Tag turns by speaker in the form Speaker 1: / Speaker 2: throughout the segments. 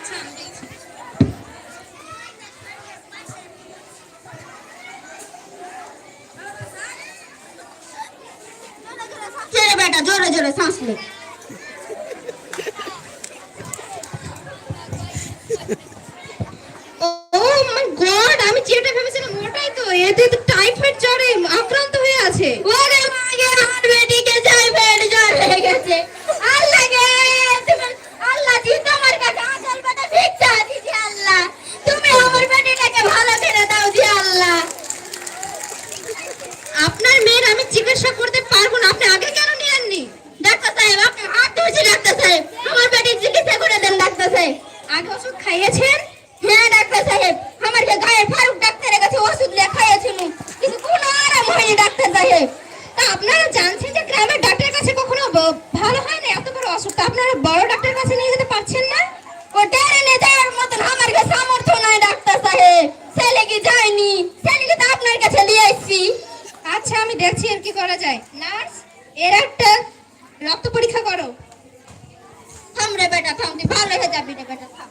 Speaker 1: আচ্ছা আমি দেখছি।
Speaker 2: ছেড়ে বেটা জোরে জোরে শ্বাস লে ও মাই গড আমি যেটা ভেবেছিলাম ওটাই তো এতে তো টাইফয়েড জ্বরে আক্রান্ত হয়ে আছে ওরে মাগে আমার বেটিকে টাইফয়েড জ্বর হয়ে গেছে আল্লাহ গে তুমি আল্লাহ জি তোমার কাছে আজল বেটা ভিক্ষা দিছি আল্লাহ তুমি আমার বেটিটাকে ভালো করে দাও জি আল্লাহ আপনার মেয়ের আমি চিকিৎসা করতে পারব না আপনি আগে কেন নিয়ে আননি ডাক্তার সাহেব আপনি হাত ধরছি ডাক্তার সাহেব আমার বেটির চিকিৎসা করে দেন ডাক্তার সাহেব আগে ওষুধ খাইয়েছেন? হ্যাঁ ডাক্তার সাহেব। আমার যে গায়ে ফারুক ডাক্তারের কাছে ওষুধ খাইয়েছিল কিন্তু কোনো আরাম হয়নি, ডাক্তার সাহেব। তা আপনারা জানছেন যে গ্রামের ডাক্তারের কাছে কখনো ভালো হয় না এত বড় অসুখটা আপনারা বড় ডাক্তারের কাছে নিয়ে যেতে পারছেন না ও টেনে নিয়ে যাওয়ার মতন আমার কাছে সামর্থ্য নাই ডাক্তার সাহেব ছেলে কি যায়নি ছেলেকে তো আপনার কাছে নিয়ে আসছি আচ্ছা আমি দেখছি আর কি করা যায় নার্স এর একটা রক্ত পরীক্ষা করো থাম রে বেটা থাম তুই ভালো হয়ে যাবি রে বেটা থাম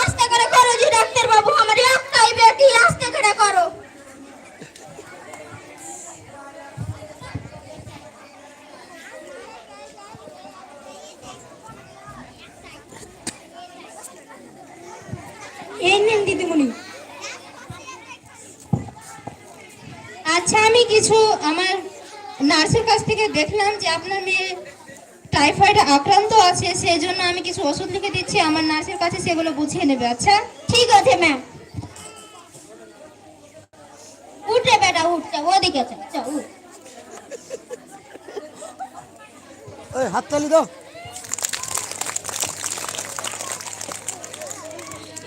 Speaker 2: আস্তে করে করো জি ডাক্তার বাবু আমার একটাই বেটি আস্তে করে করো এই নিন দিদিমণি আচ্ছা আমি কিছু আমার নার্সের কাছ থেকে দেখলাম যে আপনার মেয়ে টাইফয়েড আক্রান্ত আছে সেই জন্য আমি কিছু ওষুধ লিখে দিচ্ছি আমার নার্সের কাছে সেগুলো বুঝিয়ে নেবে। আচ্ছা? ঠিক আছে ম্যাম উঠে বেটা উঠছে ওদিকে চল চল উঠ।
Speaker 3: ওই হাততালি দাও।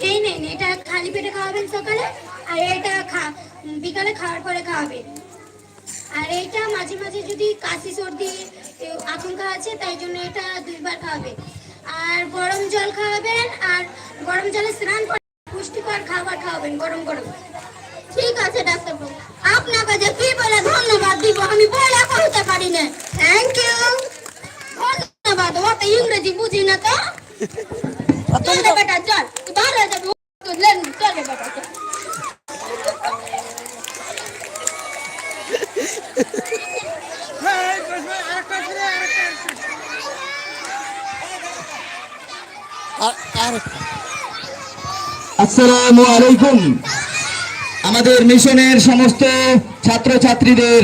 Speaker 2: এই নেন এটা খালি পেটে খাওয়াবেন সকালে আর এটা খা বিকালে খাওয়ার পরে খাওয়াবেন। আর এইটা মাঝে মাঝে যদি কাশি সর্দি এ, আশঙ্কা আছে তাই জন্য এটা দুইবার খাওয়াবেন আর গরম জল খাওয়াবেন আর গরম জলে স্নান করে পুষ্টিকর খাবার খাওয়াবেন গরম গরম। ঠিক আছে ডাক্তারবাবু। আপনাকে যে কি বলে ধন্যবাদ দিব আমি বলে কইতে পারি না। থ্যাংক ইউ ধন্যবাদ ও তো ইংরেজি বুঝি না তো? চল বেটা চল তুই ভালো হয়ে যাবি তুই লেন চল রে বেটা চল
Speaker 3: আর আর
Speaker 4: আসসালামু আলাইকুম। আমাদের মিশনের সমস্ত ছাত্রছাত্রীদের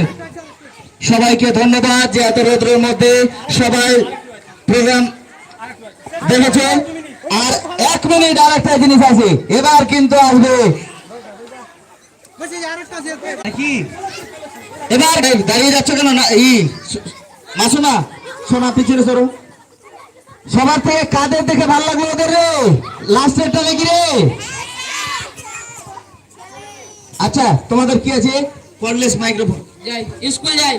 Speaker 4: সবাইকে ধন্যবাদ যে এত রোদ্রের মধ্যে সবাই প্রোগ্রাম দেখেছে। আর এক মিনিট আর একটা জিনিস আছে, এবার কিন্তু আসবে। এবার দাঁড়িয়ে যাচ্ছ কেন? না ই মাসুমা, সোনা, পিছনে সরো। সবার থেকে কাদের দেখে ভালো লাগল ওদের রে? লাস্টেরটা নাকি রে? আচ্ছা তোমাদের কি আছে? কর্ডলেস মাইক্রোফোন
Speaker 5: যাই স্কুল যাই।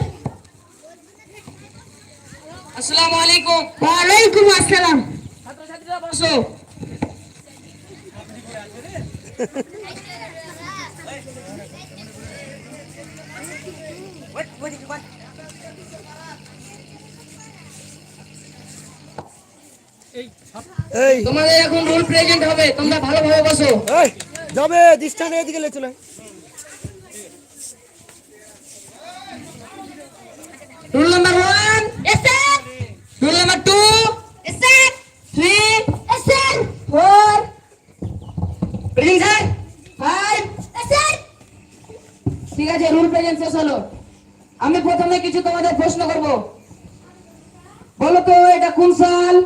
Speaker 5: আসসালামু আলাইকুম।
Speaker 2: ওয়ালাইকুম আসসালাম।
Speaker 5: ছাত্রছাত্রীরা বসো।
Speaker 3: এই।
Speaker 5: তোমাদের এখন রুল প্রেজেন্ট হবে তোমরা ভালোভাবে বসো।
Speaker 3: এই যাবে এদিকে লে চলে।
Speaker 5: রুল নাম্বার ওয়ান
Speaker 2: এসেন
Speaker 5: রুল নাম্বার টু
Speaker 2: এসেন
Speaker 5: থ্রি
Speaker 2: এসেন
Speaker 5: ফোর রিডিং স্যার ফাইভ
Speaker 2: এসেন
Speaker 5: ঠিক আছে রুল প্রেজেন্ট শেষ হলো। আমি প্রথমে কিছু তোমাদের প্রশ্ন করব। বলো তো এটা কোন সাল?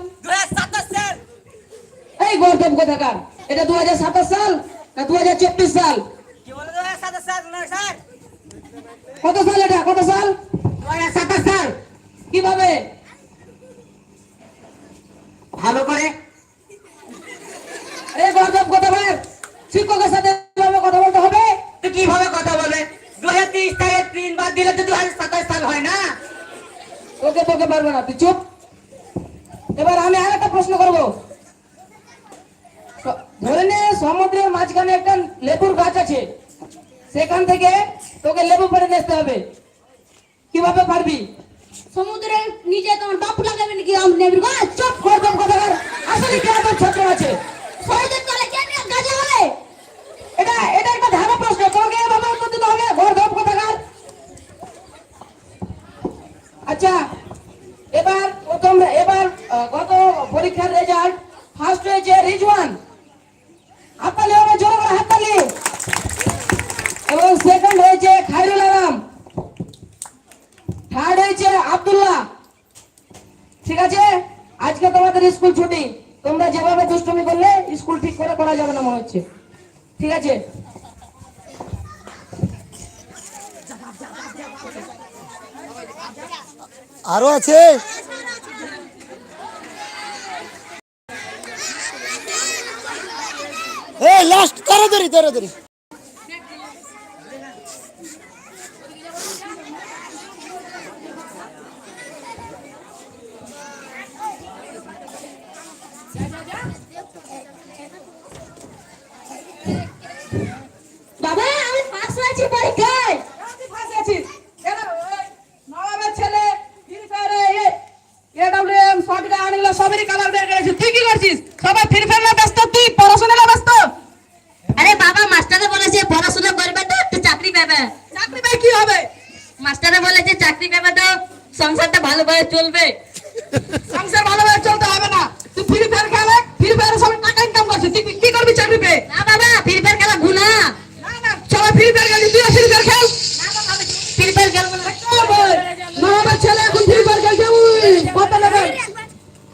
Speaker 5: গর্দব কোথাকার? এটা দু হাজার সাতাশ সাল না দু হাজার চব্বিশ সাল? কত সাল এটা? কত সাল? দু হাজার সাতাশ সাল। কীভাবে? ভালো করে। এই গর্দব কোথাকার শিক্ষকের সাথে কীভাবে কথা বলতে হবে?
Speaker 6: কীভাবে কথা বলবে? দু হাজার তিরিশ তিন দিলে তো দু হাজার সাতাশ সাল হয় না।
Speaker 5: ওকে তোকে পারবে না তুই চুপ। এবার আমি আর একটা প্রশ্ন করব। ধরে নে সমুদ্রের মাঝখানে একটা লেবুর গাছ আছে।
Speaker 7: সেখান থেকে তোকে লেবু পেড়ে নিতে হবে। কীভাবে পারবি?
Speaker 2: সমুদ্রের নিচে তোমার বাপ লাগাবে নাকি আমি নেবি গো
Speaker 7: চুপ কর দম কথা বল। আসলে কি আমার ছোট আছে?
Speaker 2: সহজে চলে কেন গাজে বলে
Speaker 7: এটা এটা একটা ধারা প্রশ্ন। তোকে এভাবে উত্তর দিতে হবে। ঘর দম কথা কার আচ্ছা এবার প্রথম এবার গত পরীক্ষার রেজাল্ট ফার্স্ট হয়েছে রিজওয়ান। হাততালি হবে, জোরে করে হাততালি। এবং সেকেন্ড হয়েছে খাইরুল আলম। থার্ড হয়েছে আব্দুল্লাহ। ঠিক আছে? আজকে তোমাদের স্কুল ছুটি। তোমরা যেভাবে দুষ্টুমি করলে, স্কুল ঠিক করে করা যাবে না মনে হচ্ছে। ঠিক আছে?
Speaker 3: আরও আছে? এই লাস্ট তাড়াতাড়ি তাড়াতাড়ি
Speaker 2: বাবা আমি পাস হয়েছি পরীক্ষায়
Speaker 7: তুই ফাঁসে আছিস কেন ওই নবাবের ছেলে ফ্রি ফায়ারে এডব্লিউএম শটগান আনিল সবেরই কালার বের করেছে তুই কি করছিস সবাই ফ্রি ফায়ারে ব্যস্ত তুই পড়াশোনায় ব্যস্ত
Speaker 2: আরে বাবা মাস্টারে বলেছে পড়াশোনা করবে তো একটু চাকরি পাবে
Speaker 7: চাকরি পেয়ে কি হবে
Speaker 2: মাস্টারে বলেছে চাকরি পাবে তো সংসারটা ভালোভাবে চলবে
Speaker 7: সংসার ভালোভাবে চলতে হবে না তুই ফ্রি ফায়ার খেলে ফ্রি ফায়ারে সবাই টাকা ইনকাম করছিস তুই কি করবি চাকরি পেয়ে
Speaker 2: না বাবা ফ্রি ফায়ার খেলা গুনা
Speaker 7: না না সবাই ফ্রি ফায়ার খেলি তুই ফ্রি ফায়ার খেল
Speaker 2: ফ্রি ফায়ার খেলব না
Speaker 7: নবাবের ছেলে এখন ফ্রি ফায়ার খেলছে উই কত নেবে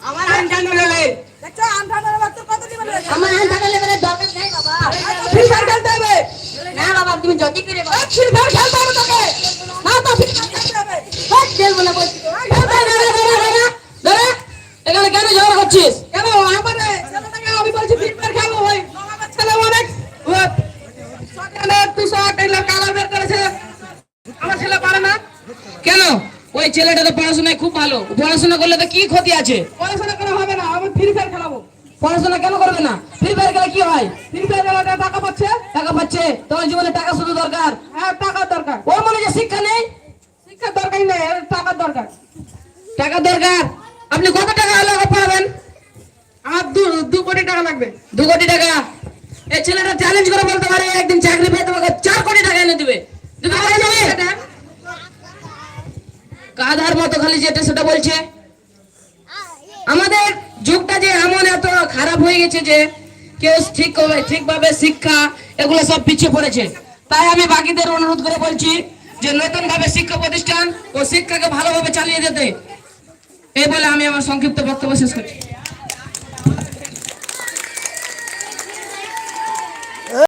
Speaker 6: আমার আন্ডানো লেলে
Speaker 2: আমার আন্ধার লেভেলের দরকার নেই বাবা
Speaker 7: ফ্রি ফায়ার খেলতে হবে।
Speaker 2: না বাবা তুমি যতই করে বলো।
Speaker 7: ফ্রি ফায়ার খেলতে হবে তোকে। না তো ফ্রি ফায়ার খেলতে হবে।
Speaker 2: সব খেলব না বলছি
Speaker 7: এখানে কেন ঝগড়া করছিস? কেন আমার ছেলেটাকে আমি বলছি ফ্রি ফায়ার খেলব ভাই। আমার ছেলে অনেক। সকালে দুশো টেলার কালার বের করেছে। আমার ছেলে পারে না।
Speaker 5: কেন? ওই ছেলেটা তো পড়াশোনায় খুব ভালো। পড়াশোনা করলে তো কি ক্ষতি আছে?
Speaker 7: পড়াশোনা করে হবে না আমি ফ্রি ফায়ার খেলাবো।
Speaker 5: পড়াশোনা কেন করবে না? ফ্রি ফায়ার খেলে কি হয়?
Speaker 7: খেলাটা টাকা পাচ্ছে?
Speaker 5: টাকা পাচ্ছে। তোমার জীবনে টাকা শুধু দরকার?
Speaker 7: হ্যাঁ টাকার দরকার।
Speaker 5: ওর মনে যে শিক্ষা নেই?
Speaker 7: শিক্ষার দরকার নেই টাকার দরকার।
Speaker 5: টাকা দরকার? আপনি কত টাকা ওকে পড়াবেন
Speaker 7: দু দু কোটি টাকা লাগবে।
Speaker 5: দু কোটি টাকা? এই ছেলেটা চ্যালেঞ্জ করে বলতে পারে একদিন চাকরি পেয়ে তোমাকে চার কোটি টাকা এনে দিবে। গাধার মতো খালি যেটা সেটা বলছে। আমাদের যুগটা যে এমন এত খারাপ হয়ে গেছে যে কেউ ঠিক হবে, ঠিকভাবে শিক্ষা, এগুলো সব পিছিয়ে পড়েছে। তাই আমি বাকিদের অনুরোধ করে বলছি যে নতুন ভাবে শিক্ষা প্রতিষ্ঠান ও শিক্ষাকে ভালোভাবে চালিয়ে যেতে। এই বলে আমি আমার সংক্ষিপ্ত বক্তব্য শেষ করছি।